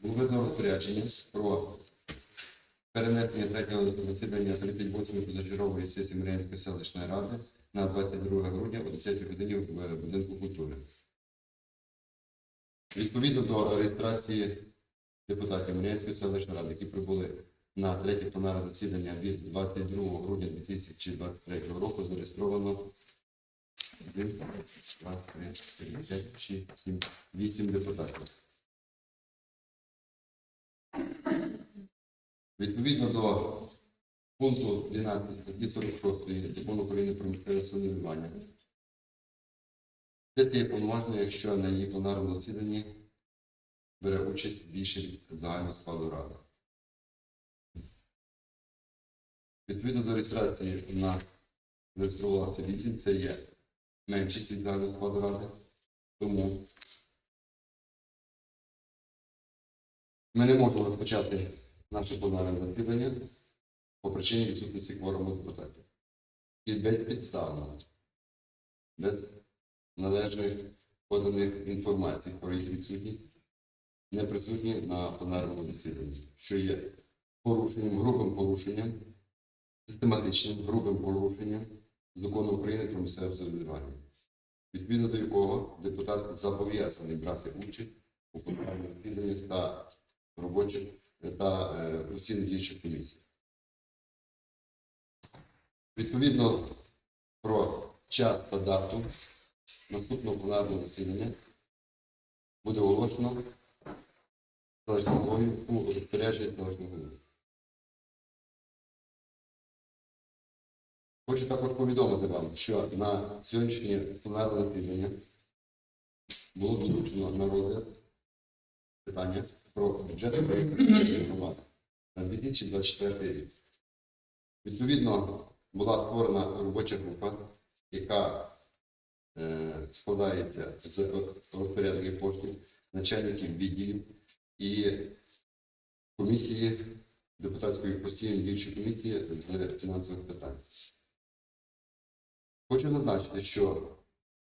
було розпорядження про перенесення третього засідання 38-ї позачергової сесії Мар'янської селищної ради на 22 грудня о 10 годині в будинку культури. Відповідно до реєстрації депутатів Мар'янської селищної ради, які прибули на третє пленарне засідання від 22 грудня 2023 року, зареєстровано 1, 2, 3, 4, 5, 6, 7, 8 депутатів. Відповідно до пункту 12 статті 46 Закону України про місцеве самоврядування, це є повноваження, якщо на її пленарному засіданні бере участь більше загального складу ради. Відповідно до реєстрації у нас зареєструвалося 8, це є меншість від загального складу ради. Тому ми не можемо розпочати наше пленарне засідання по причині відсутності кворуму депутатів. І безпідставно, без належних поданих інформацій про їх відсутність, не присутні на пленарному засіданні, що є порушенням, грубим порушенням, систематичним грубим порушенням закону України про місцеве самоврядування, відповідно до якого депутат зобов'язаний брати участь у пленарних засіданнях та робочих та е, постійно діючих комісій. Відповідно про час та дату наступного пленарного засідання буде оголошено головою у розпорядженні селищного голови. Хочу також повідомити вам, що на сьогоднішнє пленарне засідання було долучено на розгляд питання про бюджет України громади на 2024 рік. Відповідно, була створена робоча група, яка е, складається з розпорядників коштів, начальників відділів і комісії депутатської постійної діючої комісії з фінансових питань. Хочу зазначити, що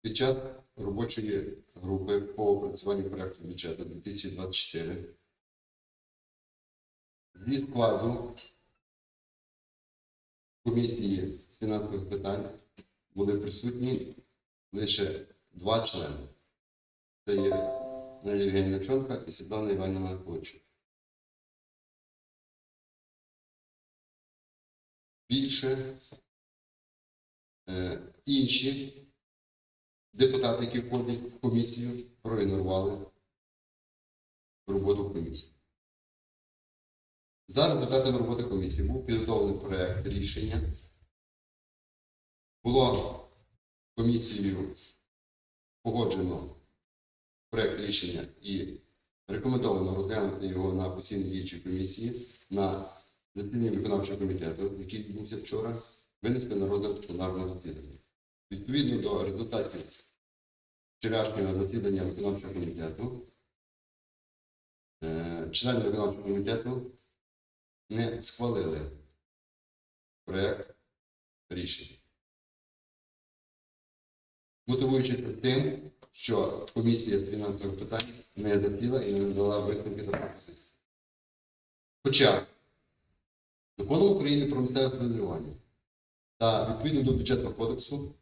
під час робочої групи по опрацюванню проекту бюджету 2024 зі складу комісії з фінансових питань були присутні лише два члени. Це є Надія Євгенівна Чонка і Світлана Іванівна Клочук. Більше інші депутати, які входять в комісію, проігнорували роботу комісії. За результатами роботи комісії був підготовлений проект рішення. Було комісією погоджено проект рішення і рекомендовано розглянути його на постійній діючій комісії на засіданні виконавчого комітету, який відбувся вчора, винести на розгляд пленарного засідання. Відповідно до результатів вчорашнього засідання виконавчого комітету, е, члени виконавчого комітету не схвалили проект рішення. Мотивуючи це тим, що комісія з фінансових питань не засіла і не надала висновки та пропозиції. Хоча законом України про місцеве самоврядування та відповідно до бюджетного кодексу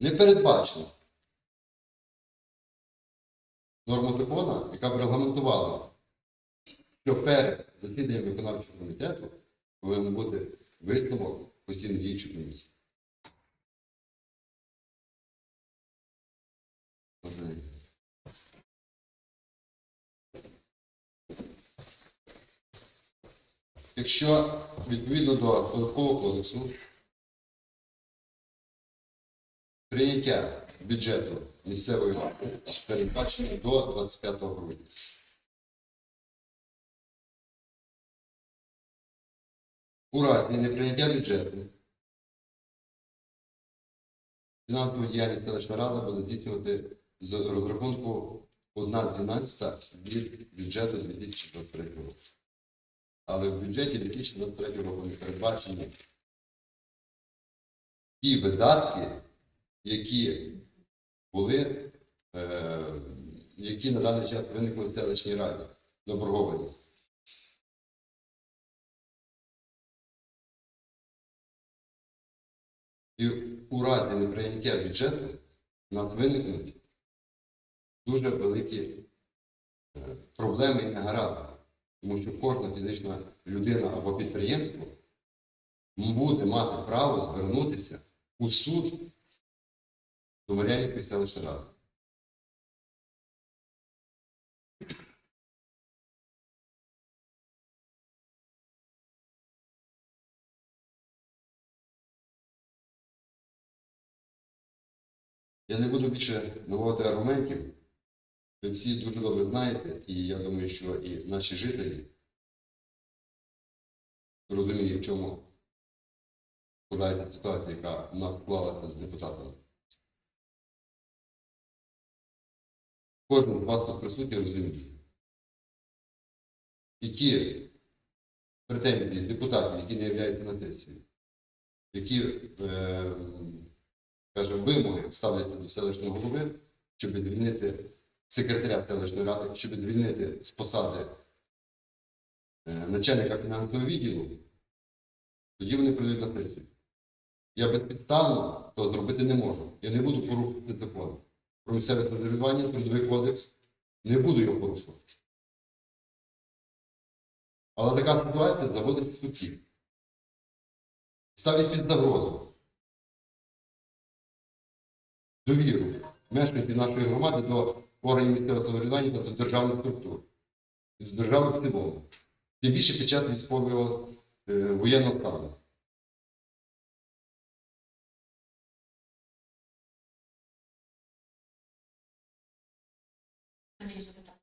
не передбачено норму закону, яка б регламентувала, що перед засіданням виконавчого комітету повинен бути висновок постійно діючої комісії. Якщо відповідно до податкового кодексу прийняття бюджету місцевої ради передбачено до 25 грудня. У разі неприйняття бюджету фінансову діяльність селищна рада буде здійснювати з розрахунку 1,12 від бюджету 2023 року. Але в бюджеті 2023 року передбачені ті видатки, які були, е, які на даний час виникли в селищній раді, заборгованість. І у разі неприйняття бюджету у нас виникнуть дуже великі е, проблеми і негаразди. Тому що кожна фізична людина або підприємство буде мати право звернутися у суд до Мар'янівської селищної. Я не буду більше наводити аргументів. Ви всі дуже добре знаєте, і я думаю, що і наші жителі розуміють, в чому складається ситуація, яка в нас склалася з депутатами. Кожен з вас тут присутній розуміє. І ті претензії депутатів, які не являються на сесію, які е, скажімо, вимоги ставляться до селищного голови, щоб звільнити секретаря селищної ради, щоб звільнити з посади е, начальника фінансового відділу, тоді вони прийдуть на сесію. Я безпідставно то зробити не можу. Я не буду порушувати закон місцеве самоврядування, трудовий кодекс. Не буду його порушувати. Але така ситуація заводить в суді. Ставить під загрозу довіру мешканців нашої громади до органів місцевого самоврядування та до державних структур, і до держави в цілому. Тим більше під час військового е, воєнного стану. Андрій, запитання?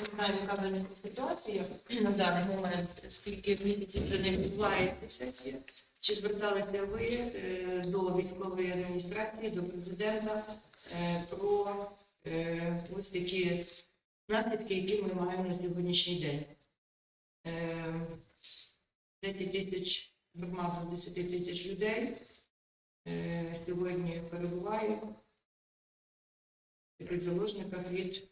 Не знаю, яка виникла ситуація на даний момент, скільки місяців вже не відбувається сесія. Чи зверталися ви е, до військової адміністрації, до президента е, про е, ось такі наслідки, які ми маємо на сьогоднішній день? Е, 10 тисяч громада з 10 тисяч людей сьогодні перебуває при заложниках від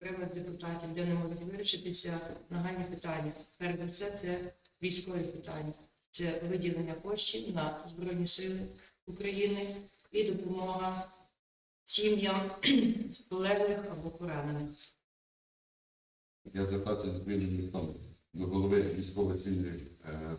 окремих депутатів, де не можуть вирішитися нагальні питання. Перш за все, це військові питання. Це виділення коштів на Збройні Сили України і допомога сім'ям полеглих або поранених. Я звертався з відповідним листом до голови військової цивільної е,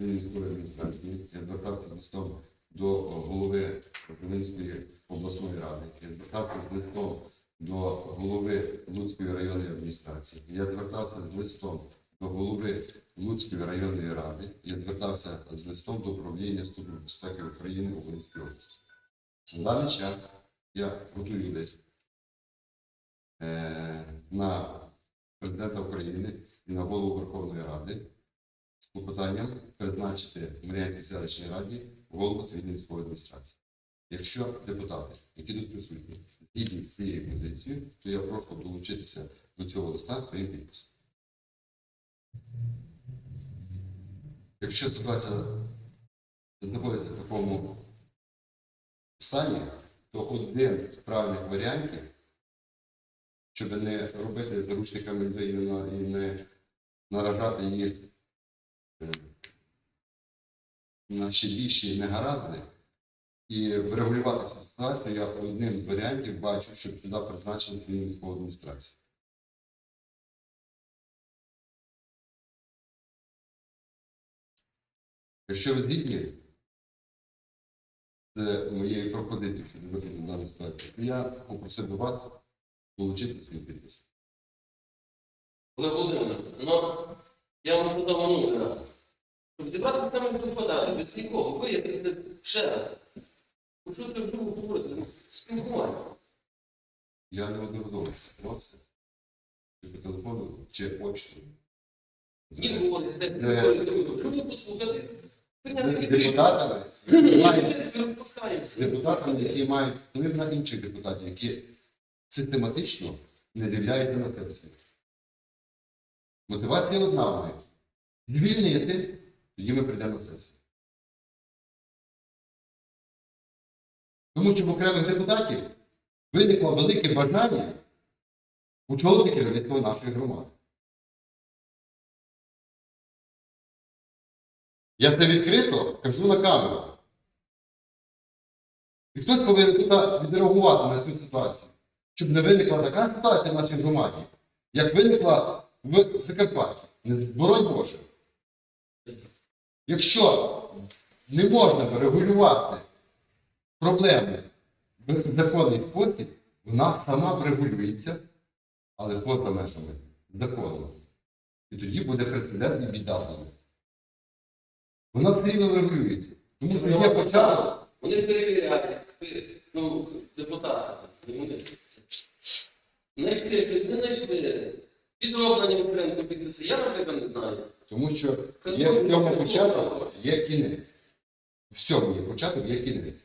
військової адміністрації. Я звертався з листом до голови Волинської обласної ради. Я звертався з листом до голови Луцької районної адміністрації. Я звертався з листом до голови Луцької районної ради. Я звертався з листом до управління Служби безпеки України у Волинській області. На даний час я готую лист е, на президента України і на голову Верховної Ради з клопотанням призначити в Мар'янській селищній раді голову цивільної військової адміністрації. Якщо депутати, які тут присутні, згідні з цією позицією, то я прошу долучитися до цього листа своїм підписом. Якщо ситуація знаходиться в такому стані, то один з правильних варіантів щоб не робити заручниками людей і не, наражати їх е, на ще більші негаразди. І врегулювати цю ситуацію я одним з варіантів бачу, щоб сюди призначили свою військову адміністрацію. Якщо ви згідні з моєю пропозицією щодо виходу даної ситуації, то я попросив би вас долучити свій підпис. Олег Володимирович, ну, я вам подав минулий раз. Щоб зібрати саме депутати, без нікого, вияснити ще раз. Почути вже говорити, спілкування. Я неодноразово спілкувався, чи по телефону, чи очно. Ні, говорить, це Е. говорить, що послухати. З депутатами, які мають- з депутатами, які мають вплив на інших депутатів, які систематично не з'являються на сесію. Мотивація одна них. Звільнити, тоді ми прийдемо на сесію. Тому що в окремих депутатів виникло велике бажання очолити керівництво нашої громади. Я це відкрито кажу на камеру. І хтось повинен тут відреагувати на цю ситуацію, щоб не виникла така ситуація в нашій громаді, як виникла в Закарпатті. Боронь Боже. Якщо не можна регулювати проблеми в законний спосіб, вона сама врегулюється, але поза межами закону. І тоді буде прецедент і біда. Вона все рівно регулюється. Тому що є початок. Вони перевіряють, ну, вони. Знайшли, не знайшли. Підроблені окремо підписи. Я, наприклад, не знаю. Тому що є в цьому початок, є кінець. В всьому є початок, є кінець.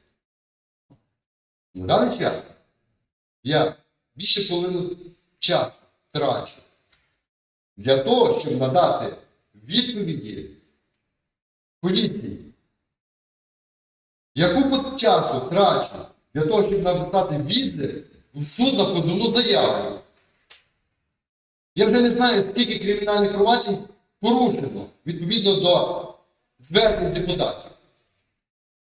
На даний час я більше половину часу трачу для того, щоб надати відповіді поліції. Яку по часу трачу для того, щоб написати відзив в суд на позовну заяву. Я вже не знаю, скільки кримінальних проваджень порушено відповідно до звернень депутатів.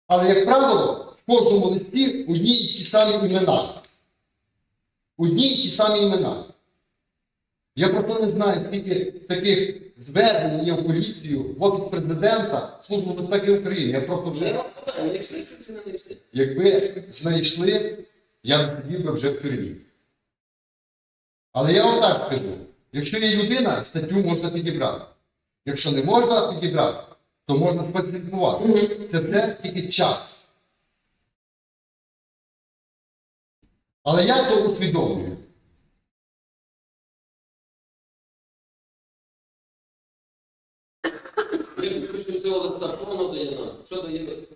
Але, як правило, в кожному листі одні і ті самі імена. Одні і ті самі імена. Я просто не знаю, скільки таких звернень є в поліцію, в офіс президента, в Службу безпеки України. Я просто вже, якби знайшли, я б сидів би вже в тюрмі. Але я вам так скажу: якщо є людина, статтю можна підібрати. Якщо не можна підібрати, то можна сфальсифікувати. Це все тільки час. Але я то усвідомлюю. Що дає нам? Що дає?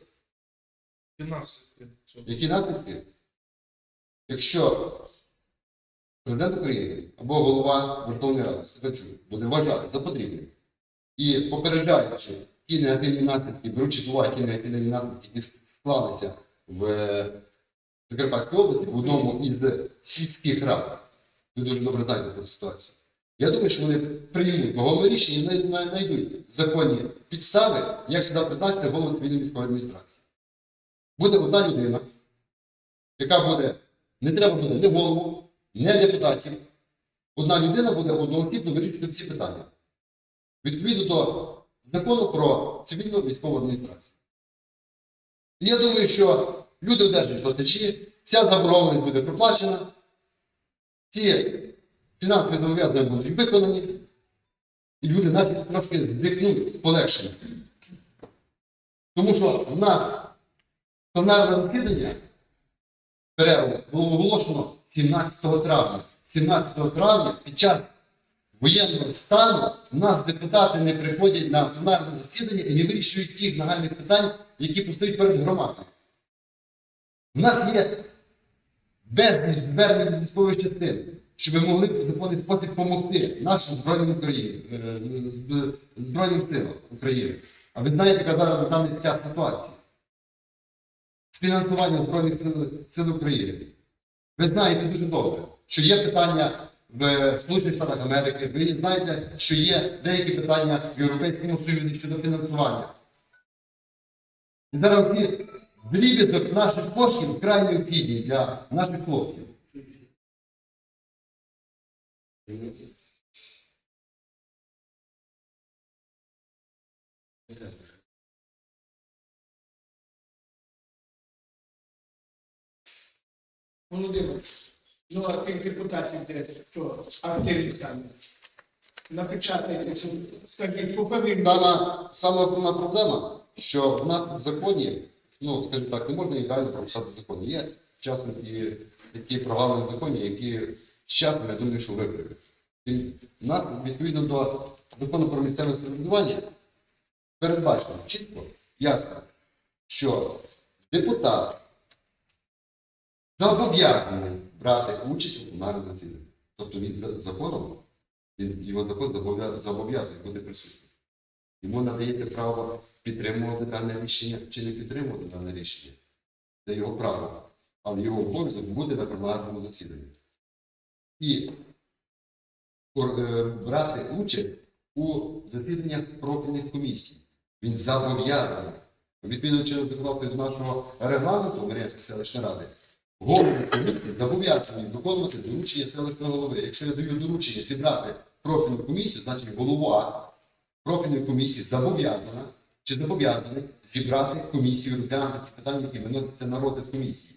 Які наслідки? Якщо президент України або голова Верховної Ради Стефанчук буде вважати за потрібне і попереджаючи ті негативні наслідки, беручи до уваги ті негативні наслідки, які склалися в Закарпатській області, в одному із сільських рад, ви дуже добре знаєте цю ситуацію. Я думаю, що вони приймуть вагове рішення і най- най- знайдуть законні підстави, як сюди призначити голову цивільної міської адміністрації. Буде одна людина, яка буде, не треба буде ні голову, ні депутатів. Одна людина буде одноосібно вирішувати всі питання. Відповідно до закону про цивільну військову адміністрацію. Я думаю, що люди одержать платежі, вся заборгованість буде проплачена, ці фінансові зобов'язання будуть виконані, і люди навіть трошки здихнуть з полегшенням. Тому що в нас пленарне засідання перерву було оголошено 17 травня. 17 травня під час воєнного стану у нас депутати не приходять на пленарне засідання і не вирішують тих нагальних питань, які постають перед громадою. У нас є безліч звернень військових частин, щоб ми могли в законний спосіб допомогти нашим Збройним е, Зб- Збройним силам України. А ви знаєте, яка зараз на даний час ситуація? з фінансуванням Збройних сил, сил України. Ви знаєте дуже добре, що є питання в Сполучених Штатах Америки, ви знаєте, що є деякі питання в Європейському Союзі щодо фінансування. І зараз ці дріб'язок наших коштів вкрай необхідні для наших хлопців. Володимир, ну а тих депутатів де що активні самі. Напечатайте, що скажіть, поповім. Сама, сама основна проблема, що в нас в законі, ну, скажімо так, не можна ідеально прописати закон. Є часом і такі прогалини в законі, які з часом, я думаю, що виправлять. В нас, відповідно до закону про місцеве самоврядування, передбачено чітко, ясно, що депутат зобов'язаний брати участь у пленарному засіданні. Тобто він законом, він, його закон зобов'язує бути присутнім. Йому надається право підтримувати дане рішення чи не підтримувати дане рішення. Це його право. але його обов'язок бути на пленарному засіданні. І е, брати участь у засіданнях профільних комісій. Він зобов'язаний. Відповідно чином законодавства з нашого регламенту Мар'янської селищної ради, голови комісії зобов'язані виконувати доручення селищного голови. Якщо я даю доручення зібрати профільну комісію, значить голова профільної комісії зобов'язана чи зобов'язаний зібрати комісію, розглянути ті питання, які виносяться на розгляд комісії.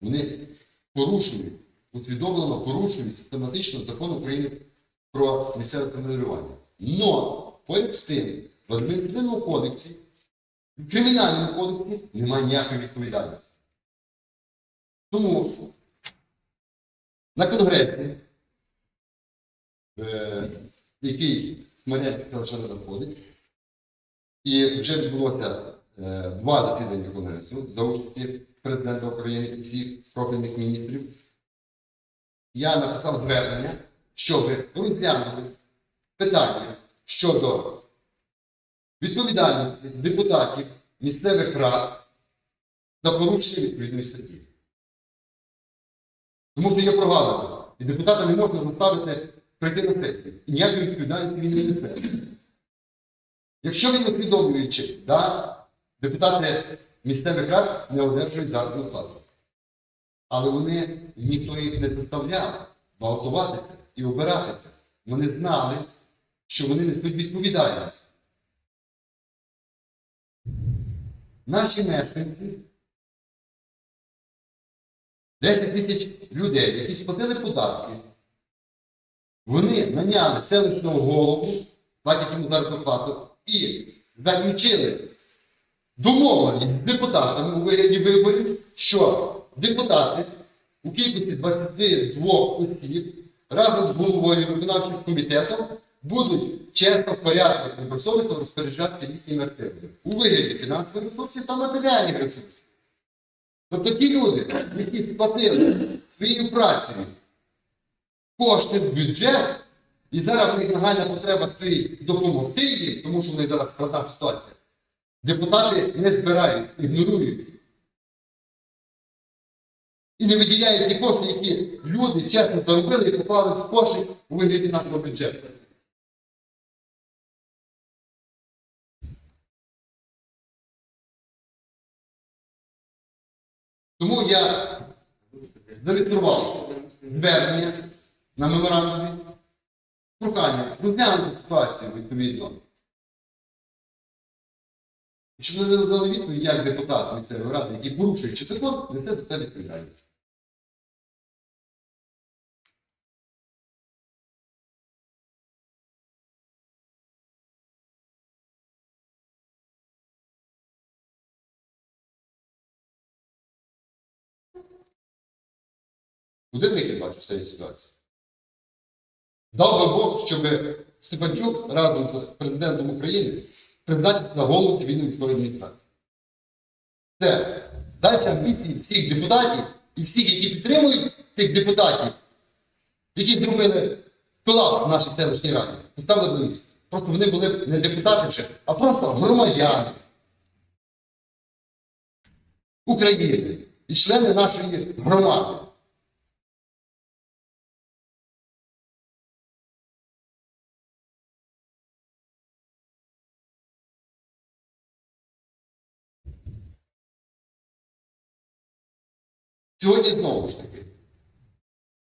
Вони порушують, усвідомлено порушують систематично закон України про місцеве самоврядування. Но поряд з тим, в адміністративному кодексі, в кримінальному кодексі немає ніякої відповідальності. Тому на конгресі, е, який Смолянська селищна рада входить, і вже відбулося е, два засідання конгресу за участі президента України і всіх профільних міністрів. Я написав звернення, щоб розглянути питання щодо відповідальності депутатів місцевих рад за порушення відповідної статті. Тому що є прогалина, і депутата не можна заставити прийти на сесію. І ніякої відповідальності він не несе. Якщо він усвідомлюючи, да, депутати місцевих рад не одержують заробітну плату. Але вони ніхто їх не заставляв балотуватися і обиратися. Вони знали, що вони несуть відповідальність. Наші мешканці, 10 тисяч людей, які сплатили податки, вони наняли селищного голову, платять йому заробітну плату, і заключили домовленість з депутатами у вигляді виборів, що депутати у кількості 22 осіб разом з головою виконавчим комітетом будуть чесно в порядку добросовісно розпоряджатися їхніми активами у вигляді фінансових ресурсів та матеріальних ресурсів. Тобто ті люди, які сплатили своєю працею кошти в бюджет, і зараз в них нагальна потреба стоїть допомогти їм, тому що в них зараз складна ситуація. Депутати не збирають, ігнорують. І не виділяють ті кошти, які люди чесно заробили і поклали в кошик у вигляді нашого бюджету. Тому я зареєстрував звернення на меморандумі, прохання розглянути ситуацію відповідно. Вони не надали відповідь, як депутат місцевої ради, який порушуючи закон, несе за це відповідальність. Куди вихід бачу в цій ситуації? Дав би Бог, щоб Степанчук разом з президентом України призначив на голову цивільної військової адміністрації. Це дача амбіції всіх депутатів і всіх, які підтримують тих депутатів, які зробили колапс в нашій селищній раді, поставили на місце. Просто вони були не депутати вже, а просто громадяни України і члени нашої громади. Сьогодні знову ж таки.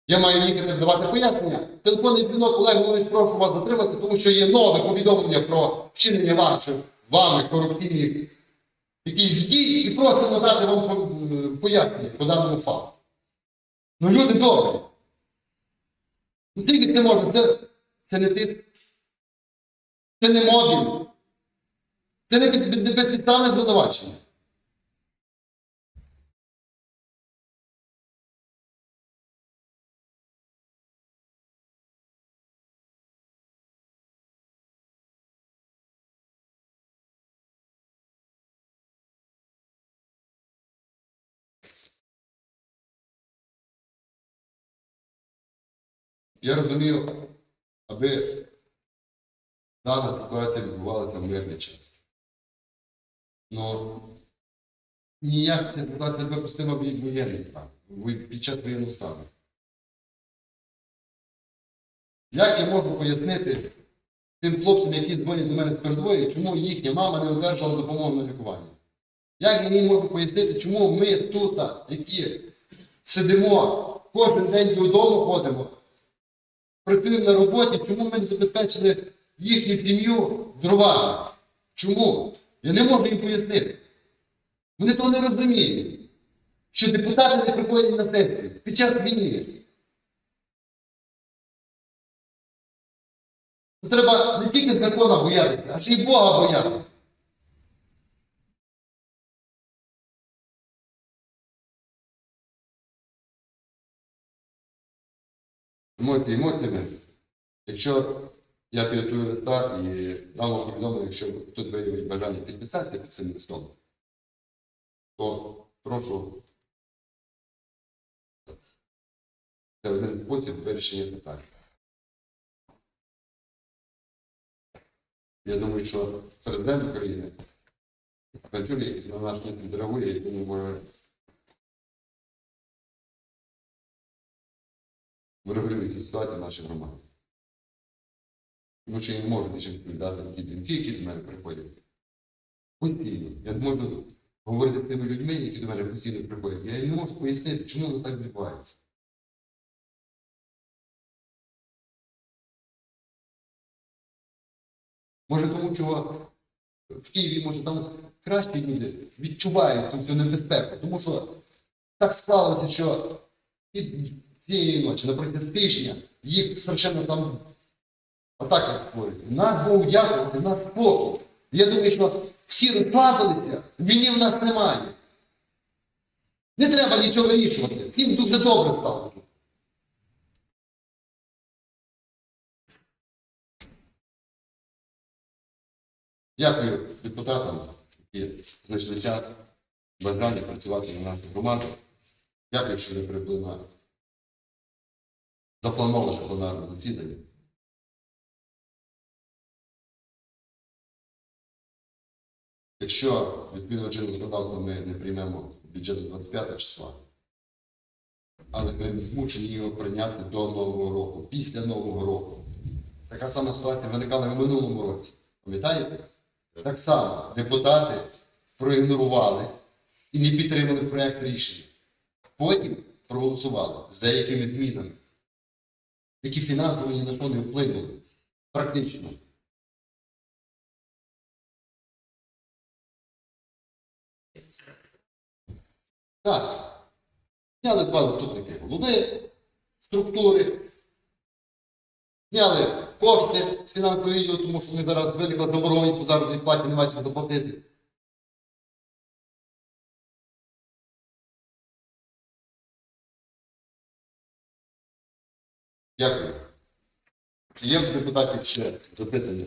Я маю їхати давати пояснення. Телефонний дзвінок Олег Володимирович, прошу вас затримати, тому що є нове повідомлення про вчинення ваших вами корупційних якісь дій і просимо дати вам е, пояснення по даному факту. Ну, люди добрі. Ну, скільки це можна? Це, це не тиск. Це не мобінг. Це не безпідставне звинувачення. Я розумію, аби дана ситуація відбувалася в мирний час. Ну, ніяк ця ситуація не допустима в воєнний стан. під час воєнного стану. Як я можу пояснити тим хлопцям, які дзвонять до мене з передової, чому їхня мама не одержала допомогу на лікування? Як я їм можу пояснити, чому ми тут, які сидимо, кожен день додому ходимо, працюємо на роботі, чому ми не забезпечили їхню сім'ю дровами? Чому? Я не можу їм пояснити. Вони того не розуміють, що депутати не приходять на сесію під час війни. Треба не тільки закона боятися, а ще й Бога боятися. Емоції емоціями. Якщо я підготую листа і вам повідомлення, якщо хтось виявить бажання підписатися під цим листом, то прошу. Це один спосіб вирішення питань. Я думаю, що президент України Панчук, який на наш не реагує, який не може врегулює цю ситуацію в нашій громаді. Тому що я не можу нічим відповідати ті дзвінки, які до мене приходять. Постійно. Я не можу говорити з тими людьми, які до мене постійно приходять. Я не можу пояснити, чому воно так відбувається. Може, тому що в Києві, може, там кращі люди відчувають цю небезпеку, тому що так склалося, що і цієї ночі, наприклад, тижня, їх страшенно там атаки створюються. Нас Богу дякувати, нас спокій. Я думаю, що всі розслабилися, війни в нас немає. Не треба нічого вирішувати. Всім дуже добре стало. Дякую депутатам, які знайшли час, бажання працювати на нашу громаду. Дякую, що ви прибули на заплановане пленарне засідання. Якщо відповідно чинного законодавства ми не приймемо бюджет 25 числа, але ми змушені його прийняти до Нового року, після Нового року. Така сама ситуація виникала в минулому році. Пам'ятаєте? Так само депутати проігнорували і не підтримали проєкт рішення. Потім проголосували з деякими змінами, які фінансово ні на що не вплинули. Практично. Так. Зняли два заступники голови, структури. Зняли кошти з фінансового відділу, тому що вони зараз виникла заборгованість по заробітній платі, немає чого заплатити. Дякую. Чи є депутатів ще запитання?